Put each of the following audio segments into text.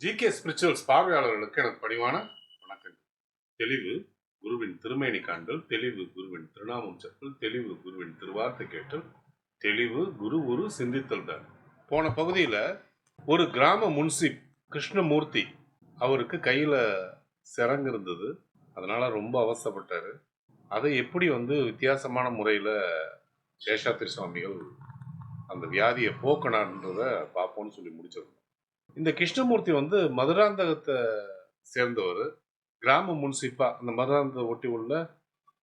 GK spirituals பார்வையாளர்களுக்கு எனக்கு பணிவான வணக்கங்கள் தெளிவு குருவின் திருமேனி காண்கள் தெளிவு குருவின் திருநாமம் செப்பல் தெளிவு குருவின் திருவார்த்தை கேட்டல் தெளிவு குரு குரு சிந்தித்தல் தான். போன பகுதியில் ஒரு கிராம முன்சிப் கிருஷ்ணமூர்த்தி அவருக்கு கையில் சிறங்கு இருந்தது. அதனால் ரொம்ப அவசப்பட்டார். அதை எப்படி வந்து வித்தியாசமான முறையில் சேஷாத்திரி சுவாமிகள் அந்த வியாதியை போக்கணான்றத பார்ப்போம்னு சொல்லி முடிச்சிருக்கோம் இந்த கிருஷ்ணமூர்த்தி வந்து மதுராந்தகத்தை சேர்ந்தவர். கிராம முன்சிப்பா அந்த மதுராந்தகத்தை ஒட்டி உள்ள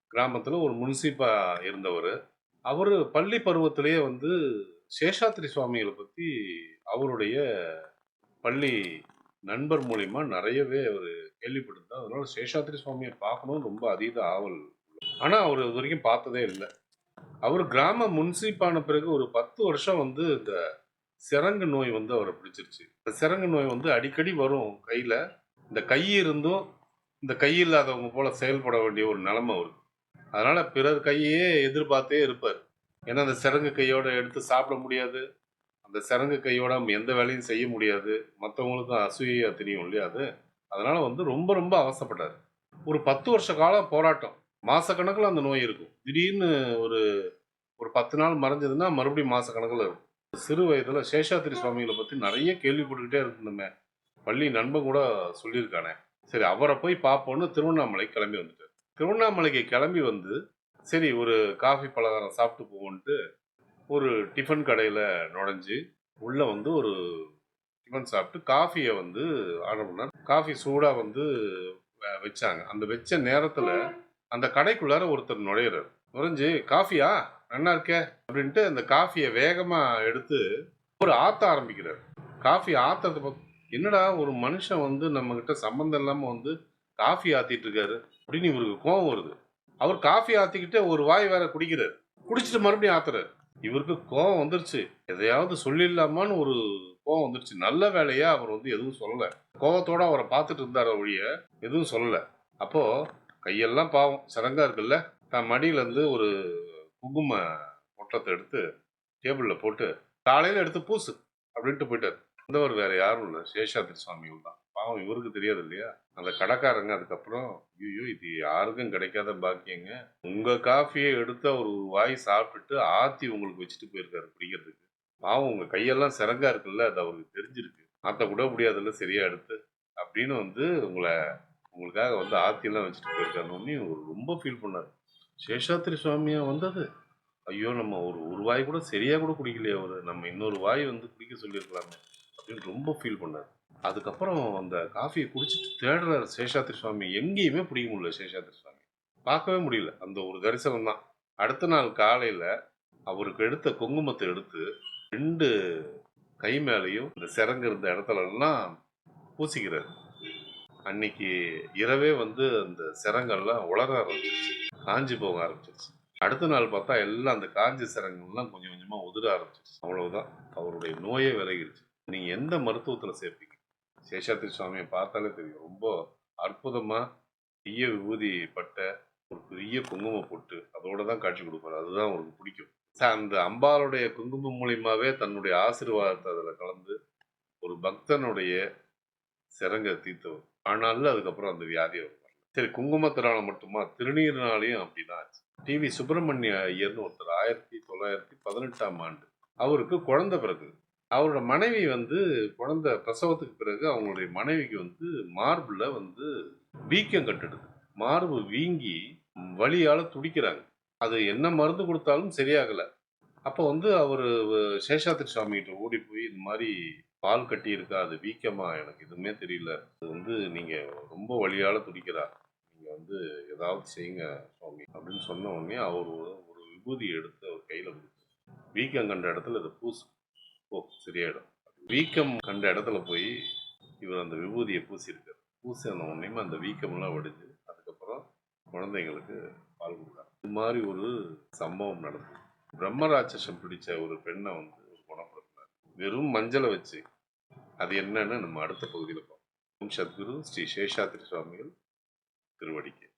கிராமத்தில் ஒரு முன்சிப்பா இருந்தவர். அவர் பள்ளி பருவத்திலேயே வந்து சேஷாத்ரி சுவாமிகளை பற்றி அவருடைய பள்ளி நண்பர் மூலிமா நிறையவே அவர் கேள்விப்பட்டிருந்தார். அதனால சேஷாத்ரி சுவாமியை பார்க்கணும்னு ரொம்ப அதீத ஆவல். ஆனால் அவர் இது வரைக்கும் பார்த்ததே இல்லை. அவர் கிராம முன்சிப்பான பிறகு ஒரு பத்து வருஷம் வந்து இந்த சிரங்கு நோய் வந்து அவரை பிடிச்சிருச்சு. இந்த சிறங்கு நோய் வந்து அடிக்கடி வரும் கையில். இந்த கை இருந்தும் இந்த கை இல்லாதவங்க போல செயல்பட வேண்டிய ஒரு நிலைமை வருது. அதனால் பிறர் கையே எதிர்பார்த்தே இருப்பார். ஏன்னா அந்த சிரங்கு கையோட எடுத்து சாப்பிட முடியாது. அந்த சிரங்கு கையோட நம்ம எந்த வேலையும் செய்ய முடியாது. மற்றவங்களுக்கும் அசூயாக தெரியும் இல்லையா அது? அதனால் வந்து ரொம்ப ரொம்ப அவசப்பட்டார். ஒரு பத்து வருஷ காலம் போராட்டம். மாதக்கணக்கில் அந்த நோய் இருக்கும். திடீர்னு ஒரு ஒரு பத்து நாள் மறைஞ்சதுன்னா மறுபடியும் மாதக்கணக்கில் இருக்கும். சிறு வயதில் சேஷாத்திரி சுவாமிகளை பற்றி நிறைய கேள்விப்பட்டுக்கிட்டே இருந்தோமே. பள்ளி நண்பன் கூட சொல்லியிருக்கானே. சரி அவரை போய் பார்ப்போன்னு திருவண்ணாமலை கிளம்பி வந்துட்டார். திருவண்ணாமலைக்கு கிளம்பி வந்து சரி ஒரு காஃபி பலகாரம் சாப்பிட்டு போவோன்ட்டு ஒரு டிஃபன் கடையில் நுழைஞ்சு உள்ளே வந்து ஒரு டிஃபன் சாப்பிட்டு காஃபியை வந்து ஆர்டர் பண்ணார். காஃபி சூடாக வந்து வ- வச்சாங்க. அந்த வச்ச நேரத்தில் அந்த கடைக்குள்ளார ஒருத்தர் நுழையிறார். நுழைஞ்சு காஃபியா? நல்லா இருக்கே அப்படின்ட்டு அந்த காஃபியை வேகமாக எடுத்து ஒரு ஆத்த ஆரம்பிக்கிறார். காஃபி ஆத்தத்தை பார்த்து என்னடா ஒரு மனுஷன் வந்து நம்மக்கிட்ட சம்மந்தம் இல்லாமல் வந்து காஃபி ஆற்றிட்டு இருக்காரு அப்படின்னு இவருக்கு கோபம் வருது. அவர் காஃபி ஆற்றிக்கிட்டு ஒரு வாய் வேற குடிக்கிறார். குடிச்சிட்டு மறுபடியும் ஆத்துறாரு. இவருக்கு கோபம் வந்துருச்சு. எதையாவது சொல்லிடலாமான்னு ஒரு கோவம் வந்துருச்சு. நல்ல வேலையா அவர் வந்து எதுவும் சொல்லலை. கோவத்தோட அவரை பார்த்துட்டு இருந்தார் ஒழிய எதுவும் சொல்லலை. அப்போ கையெல்லாம் பாவம். சரங்கா இருக்குல்ல? தான் மடியிலேருந்து ஒரு குங்கும பொட்டத்தை எடுத்து டேபிளில் போட்டு காலையில் எடுத்து பூசு அப்படின்ட்டு போயிட்டார். வந்தவர் வேற யாரும் இல்லை. சேஷாத்ரி சுவாமிகள் தான். பாவம் இவருக்கு தெரியாது இல்லையா? அந்த கடைக்காரங்க அதுக்கப்புறம் ஐயோ இது யாருக்கும் கிடைக்காத பாக்கியங்க. உங்கள் காஃபியை எடுத்து அவர் ஒரு வாய் சாப்பிட்டுட்டு ஆத்தி உங்களுக்கு வச்சுட்டு போயிருக்காரு குடிக்கிறதுக்கு பாவம் உங்கள் கையெல்லாம் சிறங்கா இருக்குல்ல அது அவருக்கு தெரிஞ்சிருக்கு. மாற்ற கூட முடியாதுல்ல சரியா எடுத்து. அப்படின்னு வந்து உங்களை உங்களுக்காக வந்து ஆத்தியெல்லாம் வச்சுட்டு போயிருக்காருன்னு ஒரு ரொம்ப ஃபீல் பண்ணார். சேஷாத்திரி சுவாமியா வந்தது. ஐயோ நம்ம ஒரு ஒரு வாய் கூட சரியாக கூட குடிக்கலையே அவர். நம்ம இன்னொரு வாய் வந்து குடிக்க சொல்லியிருக்கலாமே அப்படின்னு ரொம்ப ஃபீல் பண்ணார். அதுக்கப்புறம் அந்த காஃபியை குடிச்சிட்டு தேடுறாரு சேஷாத்திரி சுவாமி எங்கேயுமே பிடிக்க முடியல சேஷாத்திரி சுவாமி பார்க்கவே முடியல. அந்த ஒரு தரிசனம் தான். அடுத்த நாள் காலையில் அவருக்கு எடுத்த குங்குமத்தை எடுத்து ரெண்டு கை மேலேயும் இந்த சிறங்கு இருந்த இடத்துலலாம் பூசிக்கிறார் பூசிக்கிறாரு. அன்னைக்கு இரவே வந்து அந்த சிரங்கெல்லாம் உலர ஆரம்பிச்சிருச்சு. காஞ்சி போக ஆரம்பிச்சிருச்சு. அடுத்த நாள் பார்த்தா எல்லாம் அந்த காஞ்சி சிரங்கெல்லாம் கொஞ்சம் கொஞ்சமா உதிர ஆரம்பிச்சிருச்சு. அவ்வளவுதான். அவருடைய நோயே விலகிடுச்சு நீங்க எந்த மருத்துவத்துல சேர்ப்பீங்க? சேஷாத்ரி சுவாமியை பார்த்தாலே தெரியும். ரொம்ப அற்புதமா பெரிய விபூதி பட்ட ஒரு பெரிய குங்குமம் போட்டு அதோட தான் காட்சி கொடுப்பாரு. அதுதான் அவருக்கு பிடிக்கும். அந்த அம்பாளுடைய குங்குமம் மூலியமாவே தன்னுடைய ஆசீர்வாதத்தை அதில் கலந்து ஒரு பக்தனுடைய சிறங்க தீர்த்தவர். ஆனாலும் அதுக்கப்புறம் அந்த வியாதி வரும். வரல. சரி குங்குமத்தினால மட்டுமா? திருநீர்னாலையும் அப்படிதான் ஆச்சு. டிவி சுப்பிரமணிய ஐயர்னு ஒருத்தர் ஆயிரத்தி தொள்ளாயிரத்தி பதினெட்டாம் ஆண்டு அவருக்கு குழந்தை பிறகு அவரோட மனைவி வந்து குழந்தை பிரசவத்துக்கு பிறகு அவங்களுடைய மனைவிக்கு வந்து மார்பில் வந்து வீக்கம் கட்டுடுது. மார்பு வீங்கி வழியால் துடிக்கிறாங்க. அது என்ன மருந்து கொடுத்தாலும் சரியாகலை. அப்போ வந்து அவர் சேஷாத்திரி சுவாமிகிட்ட ஓடி போய் இந்த மாதிரி பால் கட்டி இருக்கா? அது வீக்கமா? எனக்கு எதுவுமே தெரியல. அது வந்து நீங்க ரொம்ப வழியால் துடிக்கிறா. நீங்க வந்து ஏதாவது செய்யுங்க சுவாமி அப்படின்னு சொன்ன உடனே அவர் ஒரு ஒரு விபூதி எடுத்து அவர் கையில கொடுத்து வீக்கம் கண்ட இடத்துல இதை பூசு. ஓ சரியாயிடும். வீக்கம் கண்ட இடத்துல போய் இவர் அந்த விபூதியை பூசியிருக்கார். பூசி அந்த உடனேமே அந்த வீக்கம்லாம் வடிஞ்சு அதுக்கப்புறம் குழந்தைங்களுக்கு பால் கொடுக்குறாங்க இது மாதிரி ஒரு சம்பவம் நடந்தது. பிரம்மராட்சசம் பிடிச்ச ஒரு பெண்ணை வந்து வெறும் மஞ்சளை வச்சு அது என்னன்னு நம்ம அடுத்த பகுதியில் பார்ப்போம். சத்குரு ஸ்ரீ சேஷாத்திரி சுவாமிகள் திருவடிக்கு.